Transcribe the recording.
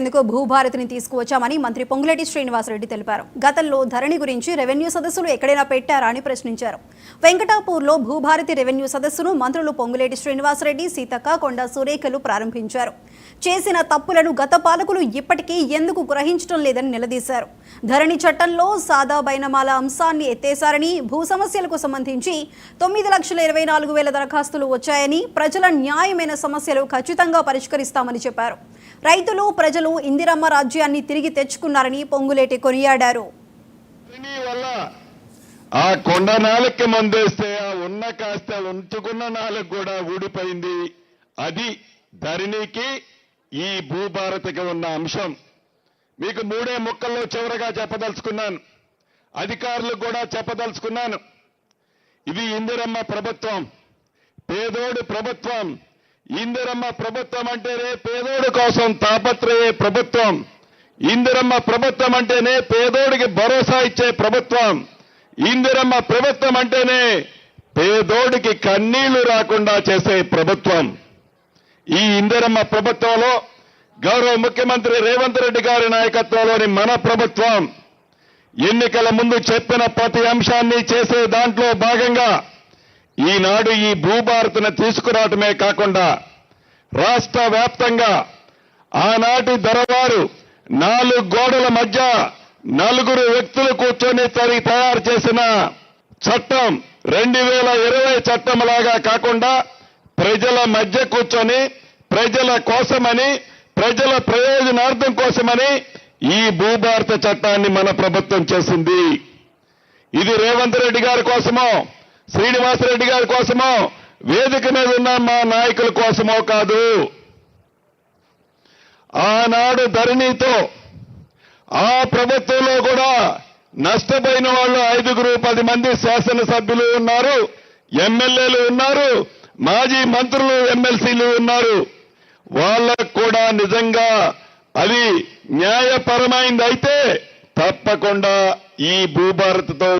ఇందుకు భూభారతిని తీసుకువచ్చామని మంత్రి పొంగులేటి శ్రీనివాసరెడ్డి తెలిపారు. గతంలో ధరణి గురించి రెవెన్యూ సదస్సులు ఎక్కడైనా పెట్టారా అని ప్రశ్నించారు. వెంకటాపూర్లో భూభారతి రెవెన్యూ సదస్సును మంత్రులు పొంగులేటి శ్రీనివాసరెడ్డి సీతక్క కొండ సురేఖలు ప్రారంభించారు. చేసిన తప్పులను గత పాలకులు ఇప్పటికీ ఎందుకు గ్రహించడం లేదని నిలదీశారు. ధరణి చట్టంలో సాదా బైనమాల అంశాన్ని ఎత్తేశారని భూ సమస్యలకు సంబంధించి తొమ్మిది లక్షల ఇరవై నాలుగు వేల దరఖాస్తులు వచ్చాయని ప్రజల న్యాయమైన సమస్యలు ఖచ్చితంగా పరిష్కరిస్తామని చెప్పారు. రైతులు ప్రజలు ఇందిరమ్మ రాజ్యాన్ని తిరిగి తెచ్చుకున్నారని పొంగులేటి కొనియాడారు. వల్ల ఆ కొండ నాలుగుకి మందేస్తే ఆ ఉన్న కాస్త ఉంచుకున్న నాలుగు కూడా ఊడిపోయింది. అది ధరణికి ఈ భూభారతికి ఉన్న అంశం. మీకు మూడే ముక్కల్లో చివరగా చెప్పదలుచుకున్నాను. అధికారులకు కూడా చెప్పదలుచుకున్నాను. ఇది ఇందిరమ్మ ప్రభుత్వం. పేదోడు ప్రభుత్వం. ఇందిరమ్మ ప్రభుత్వం అంటేనే పేదోడు కోసం తాపత్రయే ప్రభుత్వం. ఇందిరమ్మ ప్రభుత్వం అంటేనే పేదోడికి భరోసా ఇచ్చే ప్రభుత్వం. ఇందిరమ్మ ప్రభుత్వం అంటేనే పేదోడికి కన్నీళ్ళు రాకుండా చేసే ప్రభుత్వం. ఈ ఇందిరమ్మ ప్రభుత్వంలో గౌరవ ముఖ్యమంత్రి రేవంత్ రెడ్డి గారి నాయకత్వంలోని మన ప్రభుత్వం ఎన్నికల ముందు చెప్పిన ప్రతి అంశాన్ని చేసే దాంట్లో భాగంగా ఈనాడు ఈ భూభారతిని తీసుకురావటమే కాకుండా రాష్ట్ర వ్యాప్తంగా ఆనాటి దొరవారు నాలుగు గోడల మధ్య నలుగురు వ్యక్తులు కూర్చొని తరిగి తయారు చేసిన చట్టం రెండు వేల ఇరవై చట్టం లాగా కాకుండా ప్రజల మధ్య కూర్చొని ప్రజల కోసమని ప్రజల ప్రయోజనార్థం కోసమని ఈ భూభారత చట్టాన్ని మన ప్రభుత్వం చేసింది. ఇది రేవంత్ రెడ్డి గారి కోసమో శ్రీనివాసరెడ్డి గారి కోసమో వేదిక మీద ఉన్న మా నాయకుల కోసమో కాదు. ఆనాడు ధరణితో ఆ ప్రభుత్వంలో కూడా నష్టపోయిన వాళ్ళు ఐదుగురు పది మంది శాసనసభ్యులు ఉన్నారు ఎమ్మెల్యేలు ఉన్నారు మాజీ మంత్రులు ఎమ్మెల్సీలు ఉన్నారు. వాళ్ళకు కూడా నిజంగా అది న్యాయపరమైంది అయితే తప్పకుండా ఈ భూభారత్తో